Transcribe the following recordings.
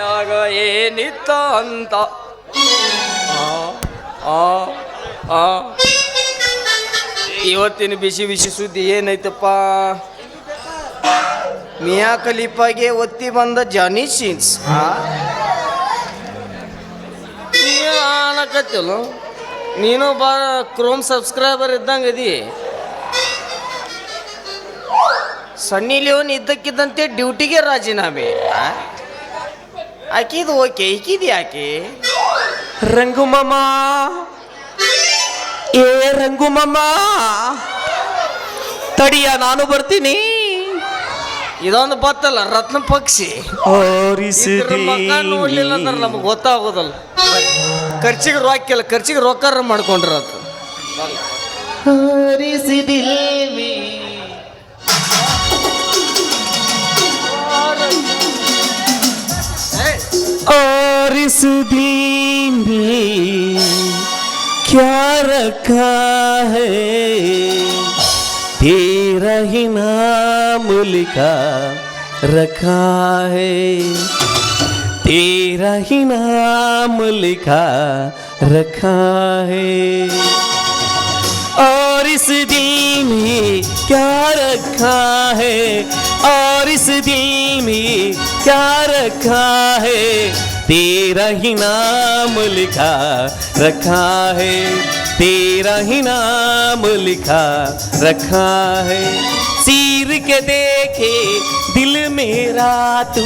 ಯಾಗ ಏನಿತ್ತ ಅಂತ. ಇವತ್ತಿನ ಬಿಸಿ ಬಿಸಿ ಸುದ್ದಿ ಏನೈತಪ್ಪ? ಮಿಯಾ ಖಲೀಫಾಗೆ ಒತ್ತಿ ಬಂದ ಜಾನಿ ಸೀನ್ಸ್. ಅನ್ನಕತ್ತಿಲ್ಲ ನೀನು ಬಾ ಕ್ರೋಮ್ ಸಬ್ಸ್ಕ್ರೈಬರ್ ಇದ್ದಂಗೆ ಅದಿ. ಸನ್ನಿ ಲಿಯೋನ್ ಇದ್ದಕ್ಕಿದ್ದಂತೆ ಡ್ಯೂಟಿಗೆ ರಾಜೀನಾಮೆ? ಆಕಿದು ಓಕೆ ಈಕಿದು ಯಾಕೆ ರಂಗು ಮಾಮ ಏ ರಂಗು ಮಾಮ. ತಡಿಯ ನಾನು ಬರ್ತೀನಿ. ಇದೊಂದು ಬತ್ತಲ್ಲ ರತ್ನ ಪಕ್ಷಿ. ಇದ್ರ ನೋಡ್ಲಿಲ್ಲ ಅಂದ್ರೆ ನಮಗೆ ಗೊತ್ತಾಗೋದಲ್ಲ. ಖರ್ಚಿಗೆ ರೊಕ್ಕ ಇಲ್ಲ ಖರ್ಚಿಗೆ ರೊಕ್ಕ ಮಾಡ್ಕೊಂಡ್ರತ್ और इस दिन में क्या रखा है? तेरा ही नाम लिखा रखा है। तेरा ही नाम लिखा रखा है। और इस दिन में क्या रखा है? और इस दिन में क्या रखा है? तेरा ही नाम लिखा रखा है, तेरा ही नाम लिखा रखा है। सीर के देखे दिल मेरा तू,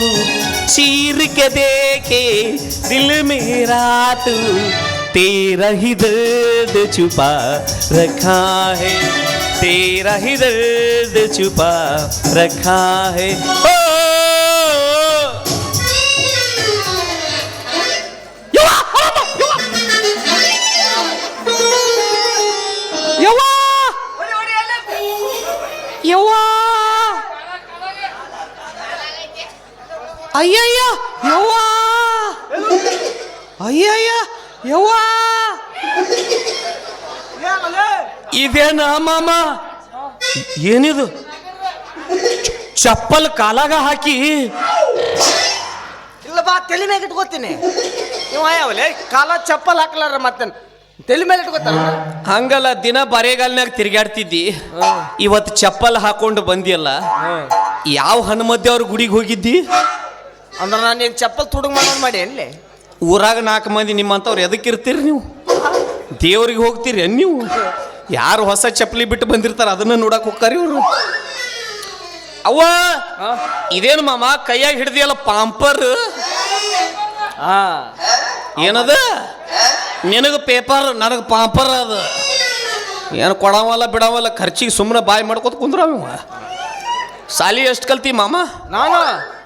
चीर के देखे दिल मेरा तू, तेरा ही दर्द छुपा रखा है, तेरा ही दर्द छुपा रखा है। ओ ಅಯ್ಯಯ್ಯ ಯವ್ವ? ಅಯ್ಯಯ್ಯ ಯವ್ವ? ಇದೇನ ಮಾಮ. ಏನಿದು? ಚಪ್ಪಲ್ ಕಾಲಾಗ ಹಾಕಿ. ಇಲ್ಲ ಬಾ ತಲೆ ಮ್ಯಾಗ ಇಟ್ಕೋತೀನಿ. ನೀವು ಯಾವಲೆ? ಕಾಲ ಚಪ್ಪಲ್ ಹಾಕ್ಲಾರ ಮತ್ತೆ ತಲೆ ಮೇಲೆ ಇಟ್ಕೋತಾರ? ಹಂಗಲ್ಲ ದಿನ ಬರೇಗಾಲ್ನಾಗ ತಿರ್ಗಾಡ್ತಿದ್ದಿ ಇವತ್ತು ಚಪ್ಪಲ್ ಹಾಕೊಂಡು ಬಂದಿಯಲ್ಲ? ಯಾವ ಹನುಮದ್ದೆ ಅವ್ರ ಗುಡಿಗೆ ಹೋಗಿದ್ದಿ? ಅಂದ್ರೆ ನಾನು ನೀನು ಚಪ್ಪಲ್ ತುಡುಗ್ ಮಾಡೋದು ಮಾಡಿ ಎಲ್ಲಿ? ಊರಾಗ ನಾಲ್ಕು ಮಂದಿ ನಿಮ್ಮಂಥವ್ರು ಎದಕ್ಕೆ ಇರ್ತೀರಿ ನೀವು? ದೇವ್ರಿಗೆ ಹೋಗ್ತೀರಿ ಏನ್ ನೀವು? ಯಾರು ಹೊಸ ಚಪ್ಪಲಿ ಬಿಟ್ಟು ಬಂದಿರ್ತಾರ ಅದನ್ನ ನೋಡಕ್ ಹೋಗ್ತಾರೆ ಇವರು. ಅವ್ವ ಇದೇನು ಮಾಮ ಕೈಯಾಗ ಹಿಡ್ದಿಯಲ್ಲ ಪಾಂಪರ್? ಹಾ. ಏನದ? ನಿನಗೆ ಪೇಪರ್ ನನಗೆ ಪಾಂಪರ್ ಅದ. ಏನು ಕೊಡವಲ್ಲ ಬಿಡವಲ್ಲ ಖರ್ಚಿಗೆ ಸುಮ್ಮನೆ ಬಾಯಿ ಮಾಡ್ಕೊತ ಕುಂದ್ರ ಸಾಲಿ ಎಷ್ಟು ಕಲ್ತಿ ಮಾಮ? ನಾನು?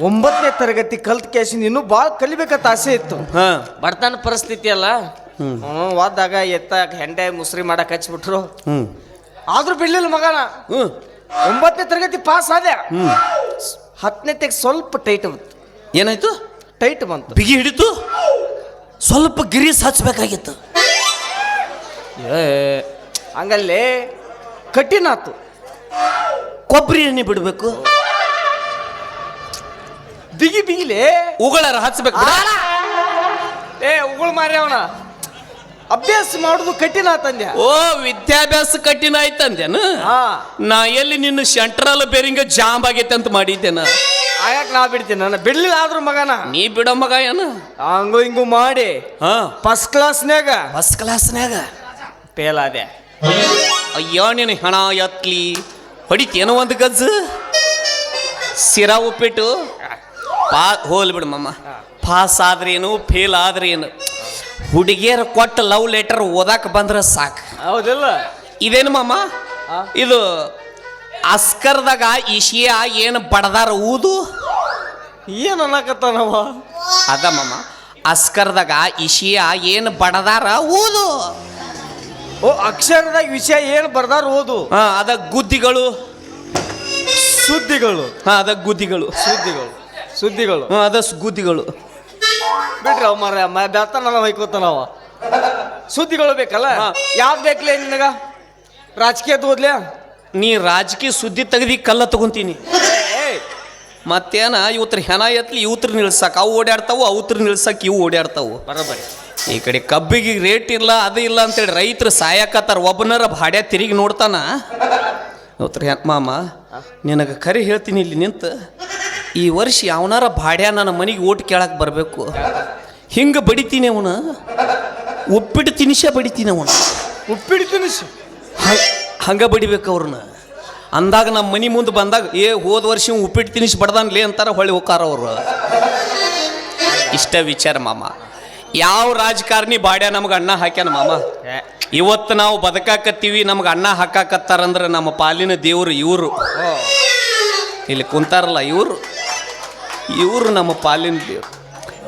ಒಂಬತ್ತನೇ ತರಗತಿ ಕಲ್ತ್ ಕೇಸಿಂದ ಇನ್ನೂ ಭಾಳ ಕಲಿಬೇಕಂತ ಆಸೆ ಇತ್ತು. ಹಾ. ಬಡತನ ಪರಿಸ್ಥಿತಿ ಅಲ್ಲ? ಹ್ಞೂ ಓದಾಗ ಎತ್ತ ಹೆಂಡೆ ಮುಸ್ರಿ ಮಾಡಕ್ ಹಚ್ಬಿಟ್ರು. ಹ್ಮ್. ಆದ್ರೂ ಬಿಡ್ಲಿಲ್ಲ ಮಗನ. ಹ್ಮ್. ಒಂಬತ್ತನೇ ತರಗತಿ ಪಾಸ್ ಆದೆ. ಹತ್ತನೇ ತೆಗ್ ಸ್ವಲ್ಪ ಟೈಟ್ ಬಂತು. ಏನಾಯ್ತು? ಟೈಟ್ ಬಂತು. ಬಿಗಿ ಹಿಡಿತು? ಸ್ವಲ್ಪ ಗಿರೀಸ್ ಹಚ್ಬೇಕಾಗಿತ್ತು ಏ ಹಂಗಲ್ಲೇ ಕಠಿಣ ಆತು. ಕೊಬ್ಬರಿ ಎಣ್ಣೆ ಬಿಡಬೇಕು? ಬಿಗಿ ಬಿಗಿಲಿ ಉಗಳರ ಹಚ್ಬೇಕು ಬಿಡ. ಏ ಉಗುಳು ಮಾರಿ ಅವನ. ಅಭ್ಯಾಸ ಮಾಡುದು ಕಠಿಣ ಆತಂದ್ಯ ಓ ವಿದ್ಯಾಭ್ಯಾಸ ಕಠಿಣ ಆಯ್ತಂದೇನು ಹಾ. ನಾ ಎಲ್ಲಿ ನಿನ್ನ ಸೆಂಟ್ರಲ್ ಬೇರಿಂಗ ಜಾಮ್ ಆಗೈತೆ ಅಂತ ಮಾಡಿದ್ದೇನ? ಆಯಾಕ ನಾ ಬಿಡ್ತೀನಿ. ನಾನು ಬಿಡ್ಲಿಲ್ಲ ಆದ್ರೂ ಮಗನ. ನೀ ಬಿಡ ಮಗ ಏನ? ಹಂಗು ಹಿಂಗು ಮಾಡಿ. ಹಾ. ಫಸ್ಟ್ ಕ್ಲಾಸ್ನ್ಯಾಗ ಫಸ್ಟ್ ಕ್ಲಾಸ್ನ್ಯಾಗ ಫೇಲ್ ಆದೆ. ಅಯ್ಯೋ ನೀನು ಹಣ ಎತ್ಲಿ. ಹೊಡಿತೇನೋ ಒಂದು ಗಜ್ಜು? ಸಿರಾ ಉಪ್ಪಿಟ್ಟು? ಪಾ ಹೋಲ್ ಬಿಡು ಮಮ್ಮ ಪಾಸ್ ಆದ್ರೇನು ಫೇಲ್ ಆದ್ರೇನು. ಹುಡುಗಿಯರು ಕೊಟ್ಟ ಲವ್ ಲೆಟರ್ ಓದಾಕ ಬಂದ್ರೆ ಸಾಕು. ಹೌದಿಲ್ಲ. ಇದೇನು ಮಮ್ಮ ಇದು ಅಸ್ಕರ್ದಾಗ ಇಶಿಯ ಏನು ಬಡದಾರ ಊದು? ಏನು ಅನ್ನಕತ್ತಾನವ? ಅದ ಮಮ್ಮ ಅಸ್ಕರ್ದಾಗ ಇಶಿಯ ಏನು ಬಡದಾರ ಊದು? ಓ ಅಕ್ಷರದಾಗ ವಿಷಯ ಏನು ಬರ್ದಾರ ಓದು? ಹಾಂ ಅದ ಗುದ್ದಿಗಳು. ಸುದ್ದಿಗಳು. ಹಾಂ ಅದ ಗುದ್ದಿಗಳು. ಸುದ್ದಿಗಳು. ಸುದ್ದಿಗಳು. ಹಾ ಅದ ಗುದ್ದಿಗಳು ಬಿಡ್ರಿ ಅವ ಮರ ಬೆಳ್ತಾನಲ್ಲ ಹೊಯ್ಕೋತಾನವ ಸುದ್ದಿಗಳು ಬೇಕಲ್ಲ. ಯಾವ್ದು ಬೇಕಲೇ ನಿನಗ? ರಾಜಕೀಯದ ಓದ್ಲೆ ನೀ ರಾಜಕೀಯ ಸುದ್ದಿ ತೆಗ್ದಿ ಕಲ್ಲ ತಗೊಂತೀನಿ. ಮತ್ತೇನ ಇವತ್ರ ಹೆನ ಎತ್ಲಿ ಇವತ್ರ ನಿಲ್ಸಕ್. ಅವು ಓಡಾಡ್ತಾವು ಅವತ್ರ ನಿಲ್ಸಕ್ ಇವು ಓಡಾಡ್ತಾವು ಬರೋಬರಿ ಈ ಕಡೆ ಕಬ್ಬಿಗೆ ರೇಟ್ ಇಲ್ಲ ಅದು ಇಲ್ಲ ಅಂತೇಳಿ ರೈತರು ಸಾಯಕತ್ತಾರ. ಒಬ್ಬನರ ಭಾಡ್ಯ ತಿರುಗಿ ನೋಡ್ತಾನ. ಇವತ್ರ ಮಾಮ ನಿನಗೆ ಕರಿ ಹೇಳ್ತೀನಿ ಇಲ್ಲಿ ನಿಂತು. ಈ ವರ್ಷ ಯಾವನಾರ ಭಾಡ್ಯ ನನ್ನ ಮನೆಗೆ ಓಟ್ ಕೇಳಕ್ಕೆ ಬರಬೇಕು. ಹಿಂಗೆ ಬಡಿತೀನಿ ಅವನು. ಉಪ್ಪಿಟ್ಟು ತಿನಿಸೇ ಬಡಿತೀನಿ ಅವನು. ಉಪ್ಪಿಟ್ಟು ತಿನಿಸು. ಹಂಗ ಬಡಿಬೇಕು ಅವ್ರನ್ನ. ಅಂದಾಗ ನಮ್ಮ ಮನೆ ಮುಂದೆ ಬಂದಾಗ ಏ ಹೋದ ವರ್ಷ ಉಪ್ಪಿಟ್ಟು ತಿನಿಸಿ ಬಡ್ದಾನ್ಲೇ ಅಂತಾರ ಹೊಳ್ಳಿ ಹೋಕಾರ ಅವರು. ಇಷ್ಟ ವಿಚಾರ ಮಾಮ. ಯಾವ ರಾಜಕಾರಣಿ ಬಾಡ್ಯ ನಮ್ಗೆ ಅಣ್ಣ ಹಾಕ್ಯಾನ ಮಾಮ? ಇವತ್ತು ನಾವು ಬದುಕಾಕತ್ತೀವಿ ನಮ್ಗೆ ಅಣ್ಣ ಹಾಕಾಕತ್ತಾರಂದ್ರೆ ನಮ್ಮ ಪಾಲಿನ ದೇವರು ಇವರು. ಇಲ್ಲಿ ಕುಂತಾರಲ್ಲ ಇವರು. ಇವರು ನಮ್ಮ ಪಾಲಿನ ದೇವ್ರು.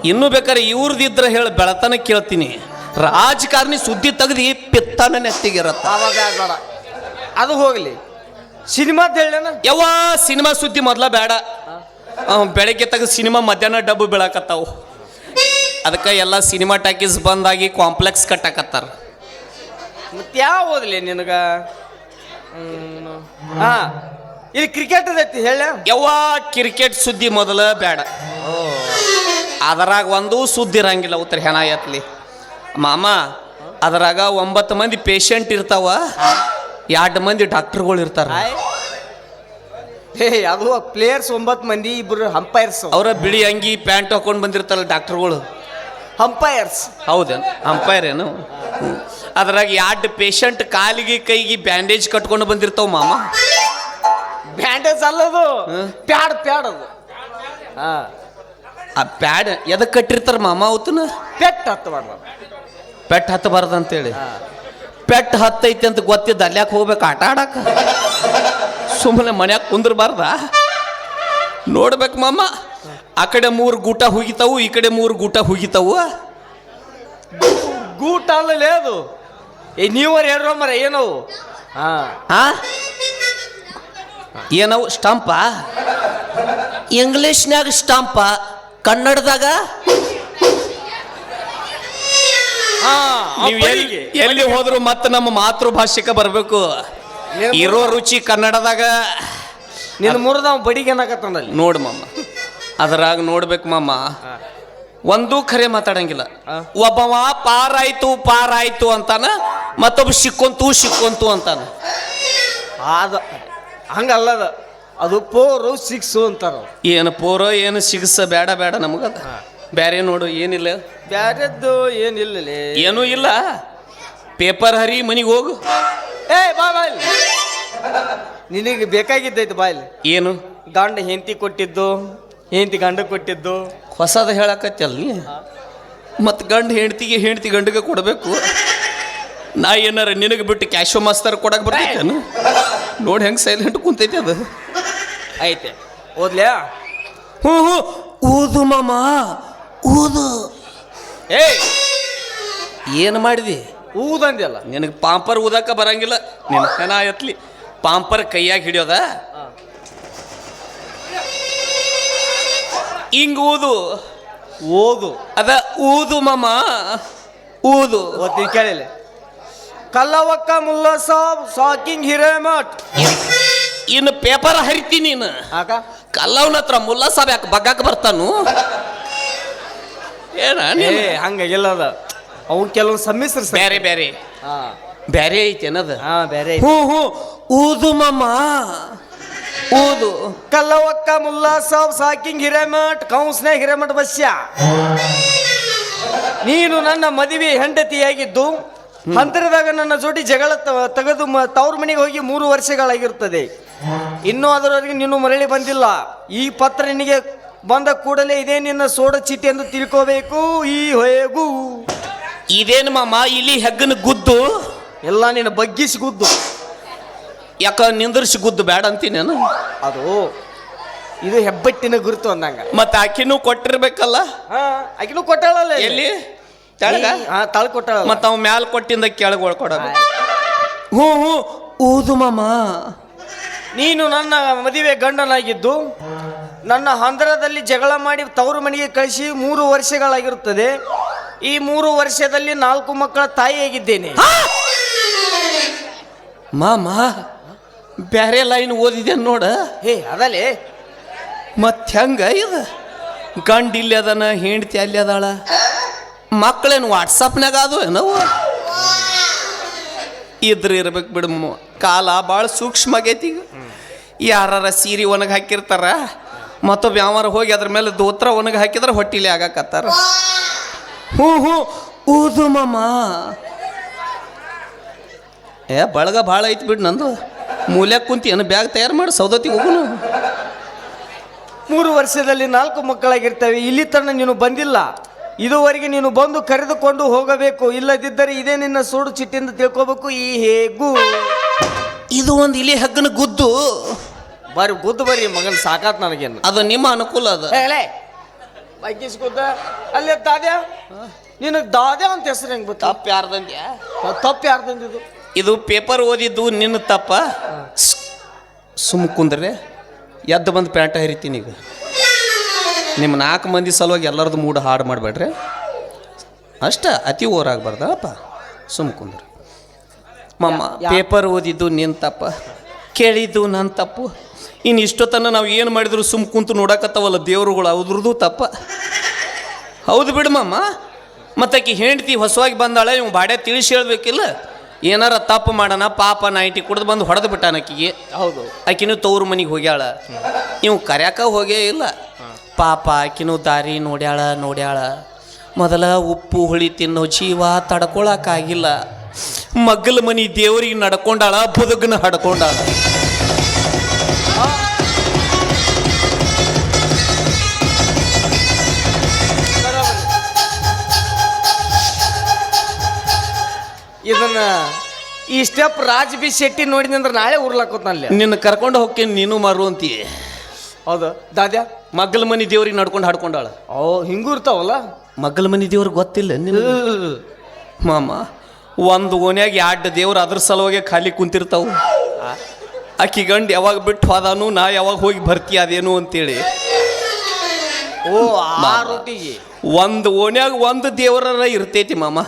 ಇನ್ನೂ ಬೇಕಾದ್ರೆ ಇವ್ರದಿದ್ರೆ ಹೇಳಿ ಬೆಳತನ ಕೇಳ್ತೀನಿ. ರಾಜಕಾರಣಿ ಸುದ್ದಿ ತೆಗ್ದು ಪಿತ್ತನ ನೆತ್ತಿಗಿರತ್ತ ಅವಾಗ ಬೇಡ? ಅದು ಹೋಗಲಿ. ಸಿನಿಮಾ ಹೇಳೋಣ ಯಾವ ಸಿನಿಮಾ ಸುದ್ದಿ ಮೊದಲ ಬೇಡ. ಬೆಳಗ್ಗೆ ತೆಗೆದು ಸಿನಿಮಾ ಮಧ್ಯಾಹ್ನ ಡಬ್ಬು ಬೀಳಾಕತ್ತಾವು. ಅದಕ್ಕೆ ಎಲ್ಲ ಸಿನಿಮಾ ಟಾಕೀಸ್ ಬಂದಾಗಿ ಕಾಂಪ್ಲೆಕ್ಸ್ ಕಟ್ಟಾಕತ್ತಾರ. ಮತ್ತೆ ಯಾವ ಓದಲಿ ನಿನಗ? ಹಾ. ಇಲ್ಲಿ ಕ್ರಿಕೆಟ್ ಅದೈತಿ ಹೇಳ. ಯಾವ ಕ್ರಿಕೆಟ್ ಸುದ್ದಿ ಮೊದಲ ಬೇಡ ಅದರಾಗ ಒಂದು ಸುದ್ದಿ ಇರಂಗಿಲ್ಲ ಉತ್ತರ ಹೆಣ ಎತ್ಲಿ. ಮಾಮ ಅದರಾಗ ಒಂಬತ್ತು ಮಂದಿ ಪೇಷಂಟ್ ಇರ್ತಾವ ಎರಡು ಮಂದಿ ಡಾಕ್ಟರ್ಗಳು ಇರ್ತಾರ. ಹೇ ಅದು ಪ್ಲೇಯರ್ಸ್ ಒಂಬತ್ತು ಮಂದಿ ಇಬ್ರು ಅಂಪೈರ್ಸ್ ಅವರ ಬಿಳಿ ಅಂಗಿ ಪ್ಯಾಂಟ್ ಹಾಕೊಂಡು ಬಂದಿರ್ತಾರಲ್ಲ ಡಾಕ್ಟರ್ಗಳು ಅಂಪೈರ್ಸ್ ಹೌದೇನು ಅಂಪೈರ್ ಏನು? ಅದರಾಗ ಅದ್ರಾಗ ಎರಡು ಪೇಷಂಟ್ ಕಾಲಿಗೆ ಕೈಗೆ ಬ್ಯಾಂಡೇಜ್ ಕಟ್ಕೊಂಡು ಬಂದಿರ್ತಾವ ಮಾಮ. ಬ್ಯಾಂಡೇಜ್ ಅಲ್ಲದು. ಪ್ಯಾಡ್ ಪ್ಯಾಡ್ ಅದು. ಹಾ. ಆ ಪ್ಯಾಡ್ ಎದಕ್ಕೆ ಕಟ್ಟಿರ್ತಾರ ಮಾಮ ಅವತ್ತನ? ಪೆಟ್ ಹತ್ತಬಾರ್ದು ಪೆಟ್ ಹತ್ತಬಾರ್ದು ಅಂತೇಳಿ. ಪೆಟ್ ಹತ್ತೈತಿ ಅಂತ ಗೊತ್ತಿದ್ದ ಅಲ್ಯಾಕೆ ಹೋಗ್ಬೇಕು ಆಟ ಆಡಕ? ಸುಮ್ಮನೆ ಮನ್ಯಾಗ ಕುಂದ್ರಬಾರ್ದ? ನೋಡ್ಬೇಕು ಮಾಮ. ಆ ಕಡೆ ಮೂರು ಗೂಟ ಹುಗಿತಾವು ಈ ಕಡೆ ಮೂರು ಗೂಟ ಹುಗಿತಾವು. ಗೂಟ ಅಲ್ಲಲೇ ಅದು. ಏ ನೀವರ್ ಹೇಳ್ರೋ ಮರ ಏನವು? ಹಾ. ಆ ಏನವು ಸ್ಟಂಪ? ಇಂಗ್ಲಿಷ್ನ್ಯಾಗ ಸ್ಟಂಪ ಕನ್ನಡದಾಗ? ನೀವು ಎಲ್ಲಿ ಎಲ್ಲಿ ಹೋದ್ರು ಮತ್ತೆ ನಮ್ಮ ಮಾತೃಭಾಷೆಗೆ ಬರಬೇಕು. ಇರೋ ರುಚಿ ಕನ್ನಡದಾಗ. ನಿನ್ನ ಮುರಿದ ಬಡಿಗೆ ಏನಾಗತ್ತಲ್ಲಿ ನೋಡು ಮಾಮ. ಅದ್ರಾಗ ನೋಡ್ಬೇಕು ಮಮ್ಮ ಒಂದೂ ಖರೆ ಮಾತಾಡಂಗಿಲ್ಲ. ಒಬ್ಬವ ಪಾರಾಯ್ತು ಪಾರಾಯ್ತು ಅಂತಾನ ಮತ್ತೊಬ್ಬ ಸಿಕ್ಕೊಂತು ಸಿಕ್ಕೊಂತು ಅಂತಾನ. ಅದ ಹಂಗಲ್ಲದ. ಅದು ಪೋರು ಸಿಕ್ಸು ಅಂತಾರ ಏನು ಪೋರೋ ಏನು ಸಿಗಸ ಬೇಡ ಬೇಡ ನಮಗದ ಬ್ಯಾರೆ ನೋಡು ಏನಿಲ್ಲ. ಬ್ಯಾರೆದ್ದು ಏನಿಲ್ಲ ಏನೂ ಇಲ್ಲ. ಪೇಪರ್ ಹರಿ ಮನಿಗೆ ಹೋಗು. ಏ ಬಾ ಬಾ ಇಲ್ಲಿ. ನಿನಗೆ ಬೇಕಾಗಿದ್ದೈತೆ ಬಾ ಇಲ್ಲಿ. ಏನು? ಗಂಡ ಹೆಂಡತಿ ಕೊಟ್ಟಿದ್ದು ಹೆಂಡತಿ ಗಂಡ ಕೊಟ್ಟಿದ್ದು. ಹೊಸದ ಹೇಳಕತ್ತಲ್ಲ ನೀ ಮತ್ತು ಗಂಡ ಹೆಂಡ್ತಿಗೆ ಹೆಂಡತಿ ಗಂಡಗೆ ಕೊಡಬೇಕು. ನಾ ಏನಾರ ನಿನಗೆ ಬಿಟ್ಟು ಕ್ಯಾಶೋ ಮಾಸ್ತರ್ ಕೊಡಕ್ಕೆ ಬರ್ತೈತೇನು ನೋಡಿ ಹೆಂಗೆ ಸೈಲೆಂಟ್ ಕುಂತೈತಿ ಅದು. ಐತೆ ಓದ್ಲ್ಯಾ ಹ್ಞೂ ಹ್ಞೂ. ಊದು ಮಾಮ ಊದು ಏಯ್! ಏನು ಮಾಡಿದಿ? ಊದಂದ್ಯಲ್ಲ? ನಿನಗೆ ಪಾಂಪರ್ ಊದಕ್ಕೆ ಬರಂಗಿಲ್ಲ ನಿನ್ನ ಹೆಣ ಎತ್ಲಿ. ಪಾಂಪರ್ ಕೈಯಾಗಿ ಹಿಡಿಯೋದ? ಹಿಂಗೆ ಊದು. ಓದು. ಅದ ಊದು ಮಾಮ ಊದು. ಓದ್ತೀನಿ ಕೇಳಿಲ್ಲ. ಕಲ್ಲವಕ್ಕ ಮುಲ್ಲ ಸಾಬ್ ಸಾಕಿಂಗ್ ಹಿರೇಮಠ್. ಇನ್ನು ಪೇಪರ್ ಹರಿತಿ ನೀನು. ಆಗ ಕಲ್ಲವನ ಹತ್ರ ಮುಲ್ಲ ಸಾಬ್ ಯಾಕೆ ಬಗ್ಗಾಕ ಬರ್ತಾನು? ಏನ ಏ ಹಂಗಾಗಿಲ್ಲದ ಅವ್ನು ಕೆಲವೊಂದು ಸಮ್ಮಿಸ್ರ ಬೇರೆ ಬೇರೆ ಹಾ. ಬೇರೆ ಐತಿ ಏನದ? ಹಾ ಬೇರೆ. ಹ್ಞೂ ಹ್ಞೂ. ಊದು ಮಮ್ಮ ಊದು. ಕಲ್ಲವಕ್ಕ ಮುಲ್ಲಾ ಸಾಬ್ ಸಾಕಿಂಗ್ ಹಿರೇಮಠ್ ಕೌನ್ಸ್ನೇ ಹಿರೇಮಠ ಬಸ್ಯ? ನೀನು ನನ್ನ ಮದುವೆ ಹೆಂಡತಿಯಾಗಿದ್ದು ಹಂತರದಾಗ ನನ್ನ ಜೋಡಿ ಜಗಳ ತೆಗೆದು ತವ್ರ ಮನೆಗೆ ಹೋಗಿ ಮೂರು ವರ್ಷಗಳಾಗಿರುತ್ತದೆ ಇನ್ನೂ ಅದರವರೆಗೆ ನೀನು ಮರಳಿ ಬಂದಿಲ್ಲ. ಈ ಪತ್ರ ನಿನಗೆ ಬಂದ ಕೂಡಲೇ ಇದೇ ನಿನ್ನ ಸೋಡ ಚೀಟಿ ಎಂದು ತಿಳ್ಕೋಬೇಕು ಈ ಹೇಗೂ ಇದೇನು ಮಾಮ ಇಲ್ಲಿ ಹೆಗ್ಗನ ಗುದ್ದು? ಎಲ್ಲ ನಿನ್ನ ಬಗ್ಗಿಸಿ ಗುದ್ದು. ಯಾಕ ನಿಂದ್ರಿಸಿ ಗುದ್ದು ಬೇಡ ಅಂತೀನೇನು? ಅದು ಇದು ಹೆಬ್ಬಟ್ಟಿನ ಗುರುತು ಅಂದಂಗ. ಮತ್ತೆ ಆಕಿನೂ ಕೊಟ್ಟಿರ್ಬೇಕಲ್ಲ? ಹಾ ಆಕಿನೂ ಕೊಟ್ಟಾಳಲ್ಲ ಎಲ್ಲಿ? ತೆಳಗ? ಹಾ ತಳ ಕೊಟ್ಟ ಮತ್ತ ಅವ್. ಮ್ಯಾಲ ಕೊಟ್ಟಿಂದ ಕೆಳಗೆ ಒಳ್ಕೊಡೋದು. ಹ್ಞೂ ಹ್ಞೂ. ಊದು ಮಾಮ. ನೀನು ನನ್ನ ಮದುವೆ ಗಂಡನಾಗಿದ್ದು ನನ್ನ ಹಂದರದಲ್ಲಿ ಜಗಳ ಮಾಡಿ ತವರು ಮನೆಗೆ ಕಳಿಸಿ ಮೂರು ವರ್ಷಗಳಾಗಿರುತ್ತದೆ. ಈ ಮೂರು ವರ್ಷದಲ್ಲಿ ನಾಲ್ಕು ಮಕ್ಕಳ ತಾಯಿಯಾಗಿದ್ದೇನೆ ಮಾಮ ಬ್ಯಾರೆ ಲೈನ್ ಓದಿದೆ ನೋಡ. ಹೇ ಅದಲೇ. ಮತ್ತೆ ಹೆಂಗ ಇದು? ಗಂಡ ಇಲ್ಲಿ ಅದನ ಹೆಂಡತಿ ಅಲ್ಲಿ ಅದಾಳ. ಮಕ್ಕಳೇನು ವಾಟ್ಸಪ್ನಾಗ ಅದು ಏನೋ ಇದ್ರ ಇರ್ಬೇಕು ಬಿಡು ಕಾಲ ಭಾಳ ಸೂಕ್ಷ್ಮ ಆಗೈತಿ ಈಗ. ಯಾರ ಸೀರೆ ಒಣಗಿ ಹಾಕಿರ್ತಾರ ಮತ್ತೊಬ್ಬ ಯಾವಾರ ಹೋಗಿ ಅದ್ರ ಮೇಲೆ ದೋತ್ರ ಒಣಗಿ ಹಾಕಿದ್ರೆ ಹೊಟ್ಟಿಲಿ ಆಗಾಕತ್ತಾರ. ಹ್ಞೂ ಹ್ಞೂ ಊದು ಮಾಮ. ಏ, ಬಳಗ ಭಾಳ ಐತಿ ಬಿಡು ನಂದು. ಮೂಲ್ಯಾಗ ಕುಂತಿ ಏನು ಬ್ಯಾಗ್ ತಯಾರು ಮಾಡಿ, ಸೌದತ್ತಿಗೆ ಹೋಗುನು ಮೂರು ವರ್ಷದಲ್ಲಿ ನಾಲ್ಕು ಮಕ್ಕಳಾಗಿರ್ತವೆ, ಇಲ್ಲಿ ತನಕ ನೀನು ಬಂದಿಲ್ಲ. ಇದುವರೆಗೆ ನೀನು ಬಂದು ಕರೆದುಕೊಂಡು ಹೋಗಬೇಕು. ಇಲ್ಲದಿದ್ದರೆ ಇದೇ ನಿನ್ನ ಸೂಡು ಚಿಟ್ಟಿಂದ ತಿಳ್ಕೋಬೇಕು. ಈ ಹೇಗೂ? ಇದು ಒಂದು ಇಲಿ ಹಗ್ಗನ ಗುದ್ದು. ಬಾರಿ ಗುದ್ದು ಬರಿ ಮಗನ್ ಸಾಕಾತ್ ನನಗೇನು. ಅದು ನಿಮ್ಮ ಅನುಕೂಲ ಅದು. ಹೇಳೇ ಬಗ್ಗಿಸ್ಕೊದ್ದ ಅಲ್ಲೇ ದಾದ್ಯಾ? ನಿನಗೆ ದಾದ್ಯಾ ಅಂತ ಹೆಸರು ಹೆಂಗ್ ಗೊತ್ತಾ? ತಪ್ಪು ಯಾರ್ದಂದ್ಯಾ? ತಪ್ಪು ಯಾರು ತಂದಿದ್ದು ಇದು ಪೇಪರ್ ಓದಿದ್ದು ನಿನ್ನ ತಪ್ಪ. ಸುಮ್ ಕುಂದ್ರೆ ಎದ್ದು ಬಂದು ಪ್ಯಾಂಟ ಹರಿತೀನಿ ಈಗ. ನಿಮ್ಮ ನಾಲ್ಕು ಮಂದಿ ಸಲುವಾಗಿ ಎಲ್ಲರದು ಮೂಡ್ ಹಾಡು ಮಾಡಬೇಡ್ರಿ. ಅಷ್ಟೇ ಅತಿ ಓರಾಗಬಾರ್ದಪ್ಪ. ಸುಮ್ ಕುಂದ್ರಿ. ಮಮ್ಮ ಪೇಪರ್ ಓದಿದ್ದು ನಿನ್ನ ತಪ್ಪ ಕೇಳಿದ್ದು ನನ್ನ ತಪ್ಪು. ಇನ್ನು ಇಷ್ಟೊತ್ತನ ನಾವು ಏನು ಮಾಡಿದ್ರು ಸುಮ್ ಕುಂತು ನೋಡಕತ್ತವಲ್ಲ ದೇವ್ರುಗಳು ಅವ್ರದ್ದು ತಪ್ಪ. ಹೌದು ಬಿಡು ಮಮ್ಮ. ಮತ್ತಾಕಿ ಹೆಂಡ್ತಿ ಹೊಸವಾಗಿ ಬಂದಾಳೆ ಇವ್ ಬಾಡೆ ತಿಳಿಸಿ ಹೇಳ್ಬೇಕಿಲ್ಲ. ಏನಾರ ತಪ್ಪು ಮಾಡೋಣ ಪಾಪ ನೈಂಟಿ ಕುಡ್ದು ಬಂದು ಹೊಡೆದು ಬಿಟ್ಟಾನ ಆಕಿಗೆ. ಹೌದು. ಆಕಿನೂ ತವ್ರ ಮನೆಗೆ ಹೋಗ್ಯಾಳ. ನೀವು ಕರ್ಯಾಕ ಹೋಗೇ ಇಲ್ಲ. ಪಾಪ ಆಕಿನೂ ದಾರಿ ನೋಡ್ಯಾಳ ನೋಡ್ಯಾಳ. ಮೊದಲ ಉಪ್ಪು ಹುಳಿ ತಿನ್ನೋ ಜೀವ ತಡ್ಕೊಳಕ್ಕಾಗಿಲ್ಲ ಮಗ್ಗಲ ಮನಿ ದೇವರಿಗೆ ನಡ್ಕೊಂಡಾಳ ಬದುಕನ ಹಡ್ಕೊಂಡಾಳ. ಇದನ್ನ ಈ ಸ್ಟೆಪ್ ರಾಜ್ ಬಿ ಶೆಟ್ಟಿ ನೋಡಿದ್ನಿ ಅಂದ್ರೆ ನಾಳೆ ಅಲ್ಲಿ ನಿನ್ನ ಕರ್ಕೊಂಡು ಹೋಗ್ತೀನಿ ನೀನು ಮಾರು ಅಂತೀಯ. ಹೌದು. ದಾದ್ಯಾ ಮಗ್ಗಲ ಮನಿ ದೇವ್ರಿಗೆ ನಡ್ಕೊಂಡು ಹಾಡ್ಕೊಂಡಾಳ. ಓ ಹಿಂಗೂ ಇರ್ತಾವಲ್ಲ? ಮಗ್ಗಲ ಮನಿ ದೇವ್ರಿಗೆ ಗೊತ್ತಿಲ್ಲ ನಿನ್ನ ಮಾಮ ಒಂದು ಓನ್ಯಾಗ ಎರಡು ದೇವ್ರು ಅದ್ರ ಸಲುವಾಗಿ ಖಾಲಿ ಕುಂತಿರ್ತಾವು. ಆಕಿ ಗಂಡು ಯಾವಾಗ ಬಿಟ್ಟು ಹೋದಾನು ನಾ ಯಾವಾಗ ಹೋಗಿ ಬರ್ತಿ ಅದೇನು ಅಂತೇಳಿ. ಓ ಆ ರೊಟ್ಟಿಗೆ ಒಂದು ಓಣ್ಯಾಗ ಒಂದು ದೇವರರ ಇರ್ತೈತಿ ಮಾಮ.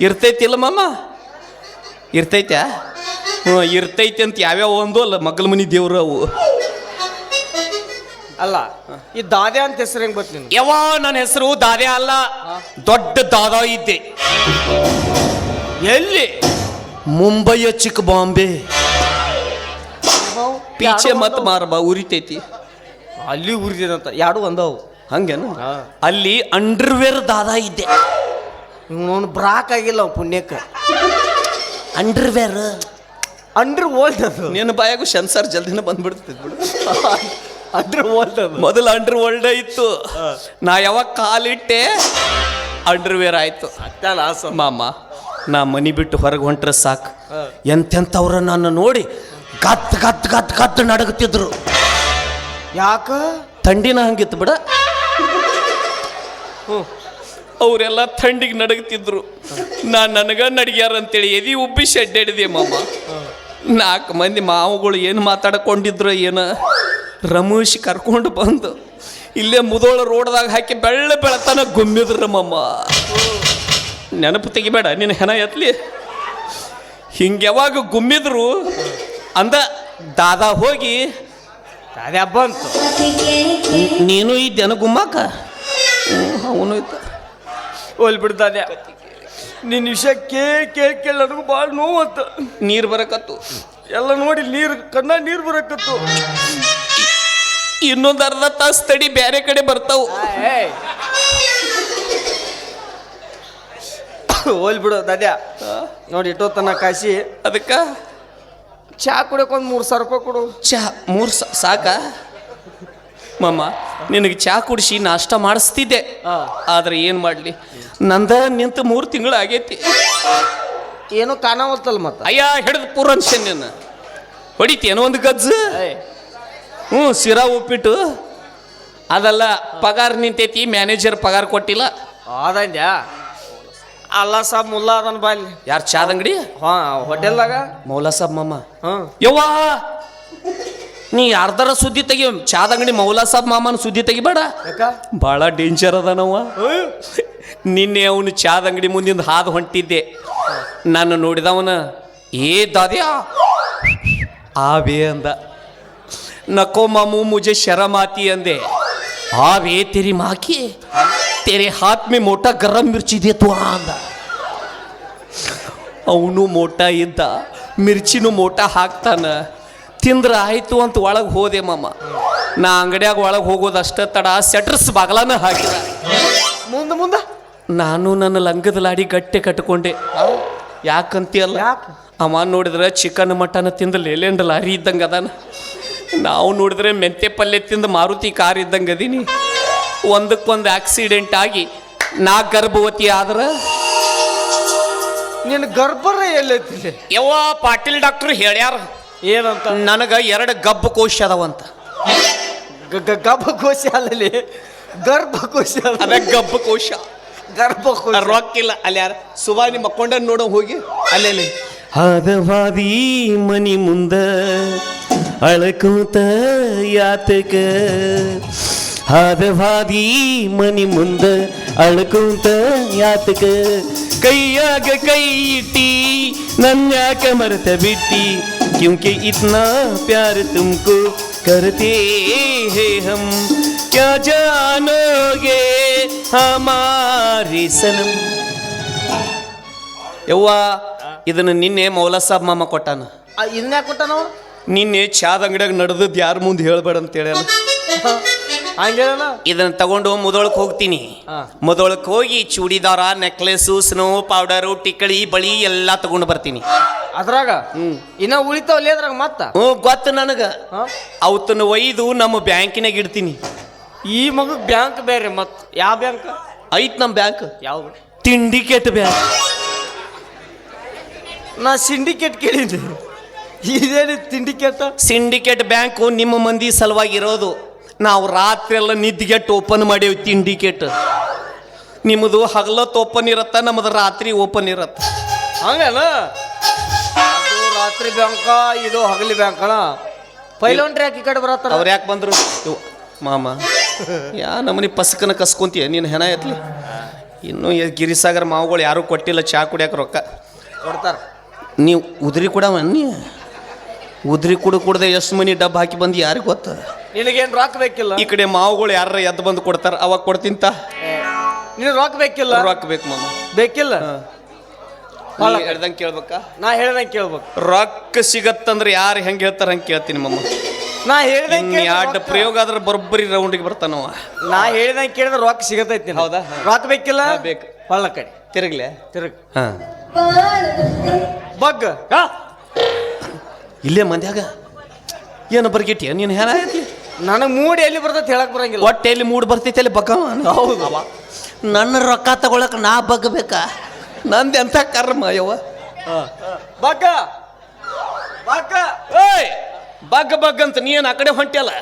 ಇರ್ತೈತಿಲ್ಲ ಮಾಮ? ಇರ್ತೈತ್ಯಾ? ಹ್ಞೂ ಇರ್ತೈತಿ ಅಂತ ಯಾವ್ಯಾವ ಒಂದು ಅಲ್ಲ ಮಗ್ಗಲ ಮನಿ ದೇವ್ರು ಅವು. ಅಲ್ಲ ಈ ದಾದೆ ಅಂತ ಹೆಸರು ಹೆಂಗ್ ಬರ್ತೀನಿ ನಿನ್ಗೆ? ಯಾವ ನನ್ನ ಹೆಸರು ದಾದೆ ಅಲ್ಲ ದೊಡ್ಡ ದಾದ ಇದ್ದೆ. ಎಲ್ಲಿ? ಮುಂಬೈಯ ಚಿಕ್ಕ ಬಾಂಬೆ. ಪೀಚೆ ಮತ್ ಮಾರಬ ಉರಿತೈತಿ. ಅಲ್ಲಿ ಉರಿದಿದಂತ ಯಾಡು ಒಂದವು ಹಂಗೇನು. ಅಲ್ಲಿ ಅಂಡರ್ವೇರ್ ದಾದ ಇದ್ದೆ. ಇವನು ಬ್ರಾಕ್ ಆಗಿಲ್ಲ ಅವ್ ಪುಣ್ಯಕ್ಕೆ. ಅಂಡರ್ವೇರ್. ಅಂಡರ್ ಓಲ್ಡ್ ಅದು. ನಿನ್ನ ಬಾಯಾಗೂ ಸೆನ್ಸರ್ ಜಲ್ದಿನ ಬಂದ್ಬಿಡ್ತೈತಿ ಬಿಡು. ಅಂಡ್ರ್ ವರ್ಲ್ಡ್ ಮೊದಲು ಅಂಡರ್ ವರ್ಲ್ಡ್ ಇತ್ತು ನಾ ಯಾವಾಗ ಕಾಲಿಟ್ಟೆ? ಅಂಡರ್ ವೇರ್ ಆಯ್ತು ಮಾಮ ನಾ ಮನಿ ಬಿಟ್ಟು ಹೊರಗೆ ಹೊಂಟ್ರೆ ಸಾಕು. ಎಂತೆಂಥವ್ರ ನನ್ನ ನೋಡಿ ಗತ್ ಗತ್ ಗತ್ ಗತ್ ನಡಗುತ್ತಿದ್ರು. ಯಾಕ? ಥಂಡಿನ ಹಂಗಿತ್ತು ಬಿಡ. ಅವರೆಲ್ಲ ಥಂಡಿಗೆ ನಡಗ್ತಿದ್ರು ನಾ ನನಗ ನಡಿಗ್ಯಾರ ಅಂತೇಳಿ ಎದಿ ಉಬ್ಬಿ ಶೆಡ್ಡಾಡಿದೆ ಮಾಮ. ನಾಲ್ಕು ಮಂದಿ ಮಾವುಗಳು ಏನು ಮಾತಾಡ್ಕೊಂಡಿದ್ರು ಏನ? ರಮೇಶ್ ಕರ್ಕೊಂಡು ಬಂದು ಇಲ್ಲೇ ಮುದೋಳ ರೋಡ್ದಾಗ ಹಾಕಿ ಬೆಳ್ಳ ಬೆಳತನ ಗುಮ್ಮಿದ್ರು ಮಮ್ಮ. ನೆನಪು ತೆಗಿಬೇಡ ನಿನ್ನ ಹೆಣ ಎತ್ಲಿ. ಹಿಂಗೆ ಯಾವಾಗ ಗುಮ್ಮಿದ್ರು ಅಂದ ದಾದಾ ಹೋಗಿ. ಅದೇ ಬಂತು. ನೀನು ಇದ್ದೇನ ಗುಮ್ಮಾಕ? ಅವನು ಇದ್ದ. ಹೋಲ್ ಬಿಡ್ತಾನೆ ನಿನ್ನ ವಿಷಯ ಕೇಳಿ ಕೇಳಿ ಕೇಳಿ ನನಗೂ ಭಾಳ ನೋವತ್ತ ನೀರು ಬರಕತ್ತು. ಎಲ್ಲ ನೋಡಿ ನೀರು ಕಣ್ಣ ನೀರು ಬರಕತ್ತು. ಇನ್ನೊಂದು ಅರ್ಧ ತಾಸು ತಡಿ ಬೇರೆ ಕಡೆ ಬರ್ತಾವು. ಹೋಲ್ ಬಿಡು ದಾದ್ಯ. ನೋಡಿ ತನ್ನ ಕಾಶಿ. ಅದಕ್ಕೆ? ಚಾ ಕುಡಿಯೋಕೆ ಒಂದು ಮೂರು ಸಾವಿರ ರೂಪಾಯಿ ಕೊಡು. ಚಾ ಮೂರು ಸಾಕ? ಮಮ್ಮ ನಿನಗೆ ಚಾ ಕುಡಿಸಿ ನಾಷ್ಟ ಮಾಡಿಸ್ತಿದ್ದೆ. ಆದ್ರೆ ಏನು ಮಾಡಲಿ? ನಂದ ನಿಂತು ಮೂರು ತಿಂಗಳು ಆಗೈತಿ. ಏನೋ ಕಾಣವಲ್ತಲ್ಲ ಮತ್ತೆ? ಅಯ್ಯ ಹಿಡಿದು ಪೂರನ್ಸನ್ ನೀನು ಏನೋ ಒಂದು ಗಜ್ಜು? ಹ್ಞೂ ಸಿರಾ ಉಪ್ಪಿಟ್ಟು. ಅದೆಲ್ಲ ಪಗಾರ ನಿಂತೈತಿ ಮ್ಯಾನೇಜರ್ ಪಗಾರ ಕೊಟ್ಟಿಲ್ಲ. ಅದಂದ್ಯಾ ಅಲ್ಲ ಸಾಬ್ ಮುಲ್ಲಾ ಅದನ್ ಬಾಲಿ ಯಾರು ಚಾದ ಅಂಗಡಿ? ಹಾ ಹೋಟೆಲ್ದಾಗ? ಮೌಲಾ ಸಾಬ್ ಮಾಮ. ಹಾಂ. ಯವ್ವಾ ನೀ ಯಾರ್ದಾರ ಸುದ್ದಿ ತೆಗಿ ಚಾದ ಅಂಗಡಿ ಮೌಲಾ ಸಾಬ್ ಮಾಮನ ಸುದ್ದಿ ತೆಗಿಬೇಡ. ಯಾಕ? ಭಾಳ ಡೇಂಜರ್ ಅದನವ ನಿನ್ನೆ ಅವನು ಚಾದ ಅಂಗಡಿ ಮುಂದಿಂದ ಹಾದು ಹೊಂಟಿದ್ದೆ. ನಾನು ನೋಡಿದವನ ಏ ದಾದ್ಯಾ? ಆ ಬೇ ಅಂದ. नको मामू मुझे शर्म आती अंदे हाँ वे तेरी माँ की तेरे हाथ में मोटा गरम मिर्ची दे तू ಅಂದ ಅವನು ಮೋಟ ಇದ್ದ ಮಿರ್ಚಿನೂ ಮೋಟ ಹಾಕ್ತಾನ ತಿಂದ್ರೆ ಆಯ್ತು ಅಂತ ಒಳಗೆ ಹೋದೆ ಮಾಮ ನಾ ಅಂಗಡಿಯಾಗ ಒಳಗೆ ಹೋಗೋದು ಅಷ್ಟ ತಡ ಸೆಟ್ರಸ್ ಬಾಗಲಾನ ಹಾಕಿದ ಮುಂದೆ ಮುಂದೆ ನಾನು ನನ್ನ ಲಂಗದ ಲಾಡಿ ಗಟ್ಟೆ ಕಟ್ಕೊಂಡೆ ಯಾಕಂತೀಯಲ್ಲ ಯಾಕೆ ಅವ ನೋಡಿದ್ರೆ ಚಿಕನ್ ಮಟನ್ ತಿಂದು ಲೇಲೆಂಡ್ ಲಾರಿ ಇದ್ದಂಗೆ ಅದಾನ ನಾವು ನೋಡಿದ್ರೆ ಮೆಂತೆ ಪಲ್ಯ ತಿಂದು ಮಾರುತಿ ಕಾರ್ ಇದ್ದಂಗೆ ಅದೀನಿ. ಒಂದಕ್ಕೊಂದು ಆಕ್ಸಿಡೆಂಟ್ ಆಗಿ ನಾ ಗರ್ಭವತಿ ಆದ್ರೆ ನಿನ್ನ ಗರ್ಭರ ಎಲ್ಲೈತಿ ಯವ್ವ ಪಾಟೀಲ್ ಡಾಕ್ಟರ್ ಹೇಳ್ಯಾರ. ಏನಂತ? ನನಗೆ ಎರಡು ಗಬ್ಬು ಕೋಶ ಅದಾವಂತ. ಗ- ಗಬ್ಬ ಗರ್ಭಕೋಶ ಗರ್ಭ ಗರ್ಭಕೋಶ ಅದ ಗಬ್ಬು ಕೋಶ. ಗರ್ಭಕೋಶ ರೊಕ್ಕಿಲ್ಲ. ಅಲ್ಲಿ ಯಾರ? ನಿಮ್ಮ ಮಕ್ಕೊಂಡ ನೋಡೋ ಹೋಗಿ. ಅಲ್ಲೇ ಹದವಾದಿ ಮನಿ ಮುಂದ ಅಳಕೂತ ಯಾತಕ ಹದವಾದಿ ಮನಿ ಮುಂದ ಅಳಕೂತ ಯಾತಕ ಕೈಯಾಗ ಕೈ ಇಟ್ಟಿ ನನ್ಯಾಕ ಮರೆತ ಬಿಟ್ಟಿ ಕ್ಯೂಂಕಿ ಇತ್ನಾ ಪ್ಯಾರ ತುಮಕು करते हैं हम क्या जानोगे हमारे सनम ಯವ್ವ ಇದನ್ನ ನಿನ್ನೆ ಮೌಲ ಸಾಬ್ ಮಾಮ ಕೊಟ್ಟಾನ ಇದನ್ನ ಕೊಟ್ಟ ನಾವು ನಿನ್ನೆ ಚಾದ ಅಂಗಡಿಯಾಗ ನಡೆದದ್ದು ಯಾರ ಮುಂದೆ ಹೇಳ್ಬೇಡ ಅಂತ ಹೇಳ್ಯಾನ ಹಂಗೇನ ಇದನ್ನ ತಗೊಂಡು ಮುದೊಳಕ್ ಹೋಗ್ತೀನಿ. ಮುದೊಳಕ್ ಹೋಗಿ ಚೂಡಿದಾರ ನೆಕ್ಲೆಸು ಸ್ನೋ ಪೌಡರು ಟಿಕ್ಕಳಿ ಬಳಿ ಎಲ್ಲ ತಗೊಂಡು ಬರ್ತೀನಿ. ಅದ್ರಾಗ? ಇನ್ನ ಉಳಿತಾವಲ್ಲಿ ಅದ್ರಾಗ ಮತ್ತ? ಹ್ಞೂ ಗೊತ್ತು ನನಗ? ಅವತ್ತನ್ನ ಒಯ್ದು ನಮ್ಮ ಬ್ಯಾಂಕಿನಾಗ ಇಡ್ತೀನಿ. ಈ ಮಗ ಬ್ಯಾಂಕ್ ಬೇರೆ ಮತ್ ಯಾವ ಬ್ಯಾಂಕ್? ಐತ್ ನಮ್ಮ ಬ್ಯಾಂಕ್. ಯಾವ? ತಿಂಡಿಕೇಟ್ ಬ್ಯಾಂಕ್. ನಾ ಸಿಂಡಿಕೇಟ್ ಕೇಳಿದ್ದೆ. ಇದೇನು ಸಿಂಡಿಕೇಟ್ ಸಿಂಡಿಕೇಟ್ ಬ್ಯಾಂಕು ನಿಮ್ಮ ಮಂದಿ ಸಲುವಾಗಿ ಇರೋದು. ನಾವು ರಾತ್ರಿ ಎಲ್ಲ ನಿದ್ಗೆಟ್ಟು ಓಪನ್ ಮಾಡೇವಿ ತಿಂಡಿಕೇಟ್ ನಿಮ್ಮದು ಹಗಲತ್ತು ಓಪನ್ ಇರತ್ತ ನಮ್ಮದು ರಾತ್ರಿ ಓಪನ್ ಇರತ್ತ. ಹಂಗನ? ಅದು ರಾತ್ರಿ ಬ್ಯಾಂಕ ಇದು ಹಗಲಿ ಬ್ಯಾಂಕ್ ಅಣ್ಣ. ಯಾಕೆ ಈ ಕಡೆ ಬರತ್ತಾರ? ಅವ್ರು ಯಾಕೆ ಬಂದ್ರು? ಇವ್, ಮಾಮ ಯಾ ನಮ್ಮನೆ ಪಸಕನ ಕಸ್ಕೊಂತೀಯ? ನೀನು ಹೆಣ ಎತ್ಲಿ. ಇನ್ನು ಗಿರಿಸಾಗರ್ ಗಿರಿಸಾಗರ ಮಾವುಗಳು ಯಾರು ಕೊಟ್ಟಿಲ್ಲ ಚಾ ಕುಡಿಯಕ್ಕೆ ರೊಕ್ಕ. ಕೊಡ್ತಾರ. ನೀವು ಉದ್ರಿ ಕೊಡವ ನೀ? ಉದ್ರಿ ಕುಡು ಕುಡ್ದೆ ಎಷ್ಟು ಮನಿ ಡಬ್ಬ ಹಾಕಿ ಬಂದು ಯಾರಿಗೆ ಗೊತ್ತ? ನಿನಗೇನ್ ರೊಕ್ಕ ಬೇಕಿಲ್ಲ? ಈ ಕಡೆ ಮಾವುಗಳು ಯಾರ ಎದ್ದು ಬಂದು ಕೊಡ್ತಾರ ಅವಾಗ ಕೊಡ್ತಿಂತ ನಿನಗೆ ರೊಕ್ಕ ಬೇಕಿಲ್ಲ? ರೊಕ್ಕ ಬೇಕು ಮಾಮ. ಬೇಕಿಲ್ಲ? ನೀ ಹೇಳ್ದಂಗೆ ಕೇಳ್ಬೇಕಾ? ನಾ ಹೇಳ್ದಂಗೆ ಕೇಳ್ಬೇಕು. ರೊಕ್ಕ ಸಿಗತ್ತಂದ್ರೆ ಯಾರು ಹೆಂಗೆ ಹೇಳ್ತಾರ ಹಂಗೆ ಕೇಳ್ತೀನಿ ಮಮ್ಮ ನಾ ಹೇಳ್ದಂಗೆ ಎರಡು ಪ್ರಯೋಗ ಆದ್ರೆ ಬರೋಬ್ಬರಿ ರೌಂಡಿಗೆ ಬರ್ತಾನವ. ನಾ ಹೇಳ್ದಂಗೆ ಕೇಳಿದ್ರೆ ರೊಕ್ಕ ಸಿಗತೈತಿ. ಹೌದಾ? ರೊಕ್ಕ ಬೇಕಿಲ್ಲ? ಬೇಕು. ಹೊಳ್ಳ ಕಡೆ. ತಿರುಗ್ಲೆ. ತಿರುಗ್. ಹಾಂ. ಬಗ್ ಇಲ್ಲೇ ಮಂದ್ಯಾಗ? ಏನು ಬರ್ಗಿಟ್ಟಿ ನೀನು ಹೇಳ? ನನಗೆ ಮೂಡ್ ಎಲ್ಲಿ ಬರ್ತೈತೆ ಹೇಳಕ್ ಬರಂಗಿಲ್ಲ. ಒಟ್ಟೆ ಎಲ್ಲಿ ಮೂಡ್ ಬರ್ತೈತೆ ಅಲ್ಲಿ ಬಗ್ಗ ಹೌದು. ನನ್ನ ರೊಕ್ಕ ತಗೊಳಕ್ ನಾ ಬಗ್ಬೇಕಾ? ನಂದು ಎಂಥ ಕರ್ಮ ಯವ್ವ? ಬಗ್ಗ ಬಗ್ಗ ಏಯ್! ಬಗ್ಗ ಬಗ್ ಅಂತ ನೀನು ಆ ಕಡೆ ಹೊಂಟಿಯಲ್ಲ?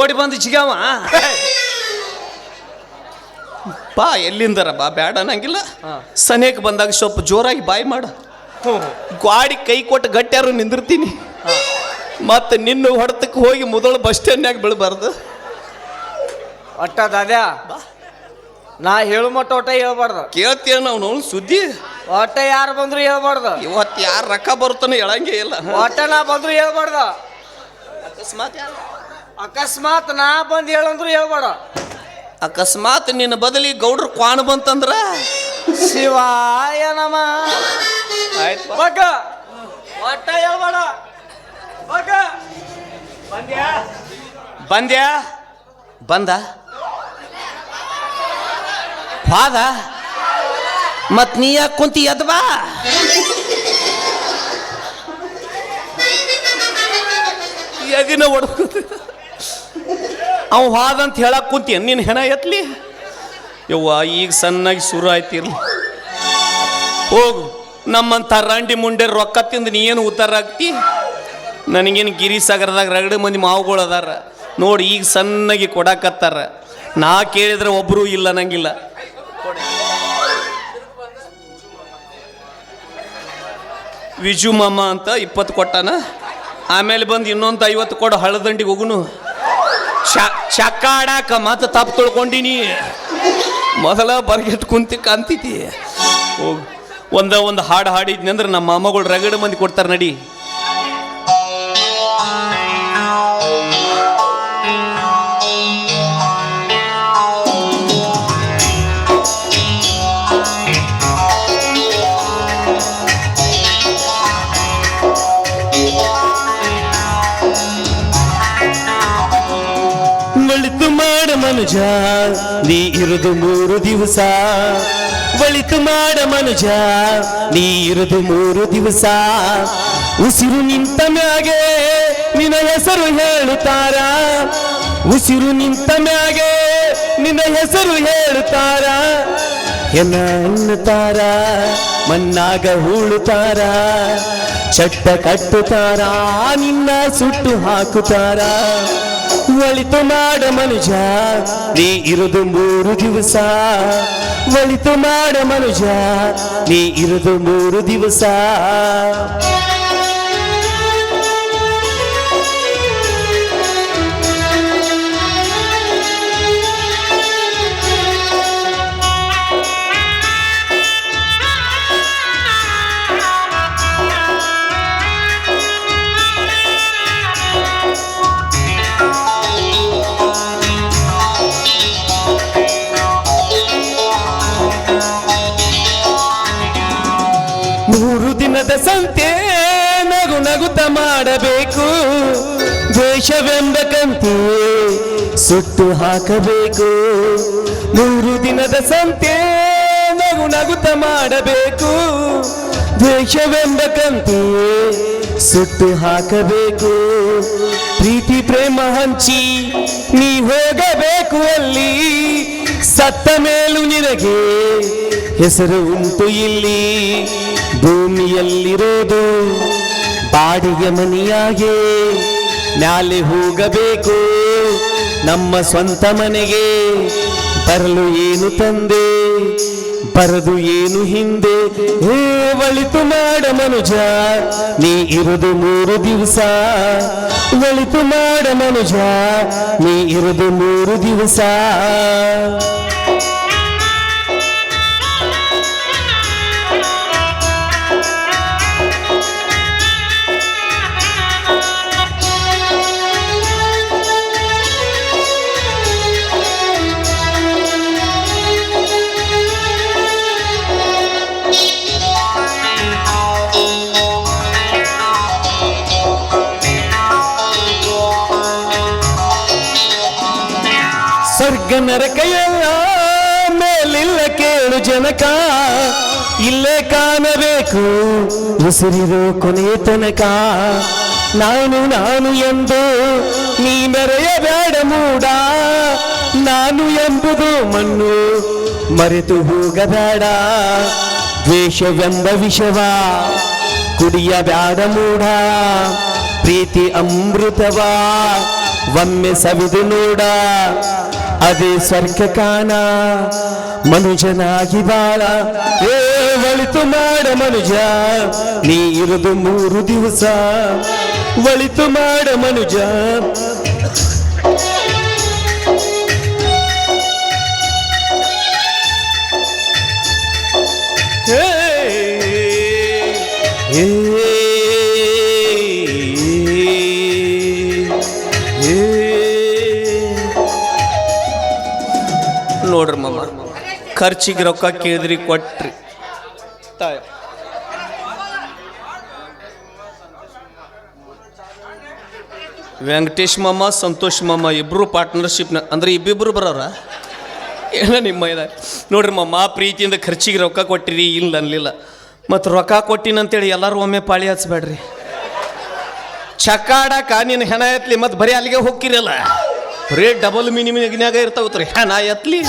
ಓಡಿ ಬಂದು ಜಿಗಾವ? ಬಾ ಎಲ್ಲಿಂದರ ಬಾ ಬೇಡ ಅನ್ನಂಗಿಲ್ಲ. ಸನೇಕ್ ಬಂದಾಗ ಸ್ವಲ್ಪ ಜೋರಾಗಿ ಬಾಯಿ ಮಾಡು. ಗಾಡಿ ಕೈ ಕೊಟ್ಟು ಗಟ್ಟಿಯಾರು ನಿಂದಿರ್ತೀನಿ. ಮತ್ತೆ ನಿನ್ನ ಹೊಡೆತಕ್ಕೆ ಹೋಗಿ ಮೊದಲು ಬಸ್ ಸ್ಟ್ಯಾಂಡ್ನಾಗ ಬೀಳಬಾರ್ದು. ಒಟ್ಟ ದಾದ್ಯಾ? ನಾ ಹೇಳು ಮಟ್ಟ ಒಟ್ಟ ಹೇಳ್ಬಾರ್ದು. ಕೇಳ್ತೀಯ ನಾವು ನಾವು ಸುದ್ದಿ? ಒಟ್ಟ ಯಾರು ಬಂದ್ರು ಹೇಳ್ಬಾರ್ದು. ಇವತ್ತು ಯಾರು ರೊಕ್ಕ ಬರುತ್ತಾನೆ ಹೇಳಂಗೆ ಇಲ್ಲ. ಒಟ್ಟ ನಾ ಬಂದ್ರು ಹೇಳ್ಬಾರ್ದು. ಅಕಸ್ಮಾತ್ ಅಕಸ್ಮಾತ್ ನಾ ಬಂದು ಹೇಳಂದ್ರು ಹೇಳ್ಬೇಡ ಅಕಸ್ಮಾತ್ ನಿನ್ನ ಬದಲಿ ಗೌಡ್ರ ಕ್ವಾಣ ಬಂತಂದ್ರ? ಶಿವಾಯ ನಮ. ಆಯ್ತು ಒಟ್ಟ ಹೇಳ್ಬೇಡ ಬಂದ್ಯಾ? ಬಂದ? ಹೋದ ಮತ್ ನೀ ಯಾಕೆ ಕುಂತಿ ಎದ್ ಬಾ? ಎದಿನ ಹೊಡ್ಕೊಂತ ಅವ ಹಾದ ಅಂತ ಹೇಳಕ್ ಕುಂತಿ ನೀನು ಹೆಣ ಎತ್ಲಿ? ಯವ್ವ, ಈಗ ಸಣ್ಣಾಗಿ ಶುರು ಆಯ್ತಿರ್ಲಿ. ಹೋಗು. ನಮ್ಮಂಥ ರಂಡಿ ಮುಂಡೆ ರೊಕ್ಕ ತಿಂದು ನೀ ಏನು ಉತ್ತಾರ ಆಗ್ತಿ? ನನಗೇನು ಗಿರಿಸಾಗರದಾಗ ರಗಡ ಮಂದಿ ಮಾವುಗಳು ಅದಾರ. ನೋಡಿ ಈಗ ಸಣ್ಣಗೆ ಕೊಡಾಕತ್ತಾರ. ನಾ ಕೇಳಿದ್ರೆ ಒಬ್ಬರೂ ಇಲ್ಲ ನಂಗಿಲ್ಲ ವಿಜು ಮಾಮ ಅಂತ ಇಪ್ಪತ್ತು ಕೊಟ್ಟಾನ. ಆಮೇಲೆ ಬಂದು ಇನ್ನೊಂದು ಐವತ್ತು ಕೊಡು ಹಳದಂಡಿಗೆ ಹೋಗುನು. ಚಕ್ಕಾಡಾಕ ಮತ್ತೆ ತಪ್ಪು ತೊಳ್ಕೊಂಡಿನಿ. ಮೊದಲ ಬರ್ಗೆಟ್ ಕುಂತಿ ಕಾಂತಿತಿ ಒಂದ, ಒಂದು ಹಾಡು ಹಾಡಿದ್ನಂದ್ರೆ ನಮ್ಮ ಮಾಮಗಳು ರಗಡ ಮಂದಿ ಕೊಡ್ತಾರೆ ನಡಿ. ಮನುಜ, ನೀ ಇರುದು ಮೂರು ದಿವಸ. ಒಳಿತು ಮಾಡ ಮನುಜ, ನೀ ಇರುದು ಮೂರು ದಿವಸ. ಉಸಿರು ನಿಂತ ಮ್ಯಾಗೆ ನಿನ್ನ ಹೆಸರು ಹೇಳುತ್ತಾರ. ಉಸಿರು ನಿಂತ ಮ್ಯಾಗೆ ನಿನ್ನ ಹೆಸರು ಹೇಳುತ್ತಾರ. ಎನ್ನ ಅನ್ನುತ್ತಾರ ಮಣ್ಣಾಗ ಹೂಳುತ್ತಾರ ಚಟ್ಟ ಕಟ್ಟುತ್ತಾರ, ನಿನ್ನ ಸುಟ್ಟು ಹಾಕುತ್ತಾರ. ಒಳಿತು ಮಾಡ ಮನುಜ, ನೀ ಇರುದು ಮೂರು ದಿವಸ. ಒಳಿತು ಮಾಡ ಮನುಜ, ನೀ ಇರುದು ಮೂರು ದಿವಸ. ಸಂತೆ ನಗು ನಗುತ ಮಾಡಬೇಕು. ದ್ವೇಷವೆಂಬ ಕಂತೆ ಸುಟ್ಟು ಹಾಕಬೇಕು. ಮೂರು ದಿನದ ಸಂತೆ ನಗು ನಗುತ ಮಾಡಬೇಕು. ದ್ವೇಷವೆಂಬ ಕಂತೆ ಸುಟ್ಟು ಹಾಕಬೇಕು. ಪ್ರೀತಿ ಪ್ರೇಮ ಹಂಚಿ ನೀ ಹೋಗಬೇಕು ಅಲ್ಲಿ. ಸತ್ತ ಮೇಲೂ ನಿನಗೆ ಹೆಸರು ಉಂಟು ಇಲ್ಲಿ. ಭೂಮಿಯಲ್ಲಿರೋದು ಬಾಡಿಗೆ ಮನೆಯಾಗೆ ಮ್ಯಾಲೆ ಹೋಗಬೇಕು. ನಮ್ಮ ಸ್ವಂತ ಮನೆಗೆ ಬರಲು ಏನು ತಂದೆ? ಬರದು ಏನು ಹಿಂದೆ? ಹೇ ಒಳಿತು ಮಾಡ ಮನುಜ, ನೀ ಇರುದು ಮೂರು ದಿವಸ. ಒಳಿತು ಮಾಡ ಮನುಜ, ನೀ ಇರುದು ಮೂರು ದಿವಸ. ಸ್ವರ್ಗ ಕೈಯಲ್ಲ ಮೇಲಿಲ್ಲ ಕೇಳು ಜನಕ. ಇಲ್ಲೇ ಕಾಣಬೇಕು, ಉಸಿರಿರು ಕೊನೆಯ ತನಕ. ನಾನು ನಾನು ಎಂದು ನೀ ಮೆರೆಯಬೇಡ ಮೂಡ. ನಾನು ಎಂಬುದು ಮಣ್ಣು ಮರೆತು ಹೋಗಬೇಡ. ದ್ವೇಷವೆಂಬ ವಿಷವ ಕುಡಿಯಬೇಡ ಮೂಡ. ಪ್ರೀತಿ ಅಮೃತವಾ ಒಮ್ಮೆ ಸವಿದು ನೋಡ. ಅದೇ ಸ್ವರ್ಗ ಕಾಣ, ಮನುಜನಾಗಿ ಬಾಳ. ಏ, ಒಳಿತು ಮಾಡ ಮನುಜ, ನೀ ಇರುದು ಮೂರು ದಿವಸ. ಒಳಿತು ಮಾಡ ಮನುಜ. ಹೇ ಖರ್ಚಿಗೆ ರೊಕ್ಕ ಕೇಳಿದ್ರಿ ಕೊಟ್ರಿ. ತಾಯ. ವೆಂಕಟೇಶ್ ಮಾಮ ಸಂತೋಷ್ ಮಾಮ ಇಬ್ರು ಪಾರ್ಟ್ನರ್ಶಿಪ್ನ ಅಂದ್ರೆ ಇಬ್ಬಿಬ್ಬರು ಬರೋರ? ಏನ ನಿಮ್ಮ ಇದ? ನೋಡ್ರಿ ಮಮ್ಮ ಪ್ರೀತಿಯಿಂದ ಖರ್ಚಿಗೆ ರೊಕ್ಕ ಕೊಟ್ಟಿರಿ ಇಲ್ಲ ಅನ್ಲಿಲ್ಲ. ಮತ್ತು ರೊಕ್ಕ ಕೊಟ್ಟಿನಂತೇಳಿ ಎಲ್ಲರೂ ಒಮ್ಮೆ ಪಾಳಿ ಹಚ್ಬೇಡ್ರಿ. ಚಕ್ಕಾಡಕ ನೀನು ಹೆಣ ಎತ್ಲಿ ಮತ್ತು ಬರೀ ಅಲ್ಲಿಗೆ ಹೋಗ್ತಿರಲ್ಲ. ಬರೀ ಡಬಲ್ ಮಿನಿಮಿನ್ಯಾಗ ಇರ್ತಾವತ್ರಿ ಹೆಣ ಎತ್ಲಿ.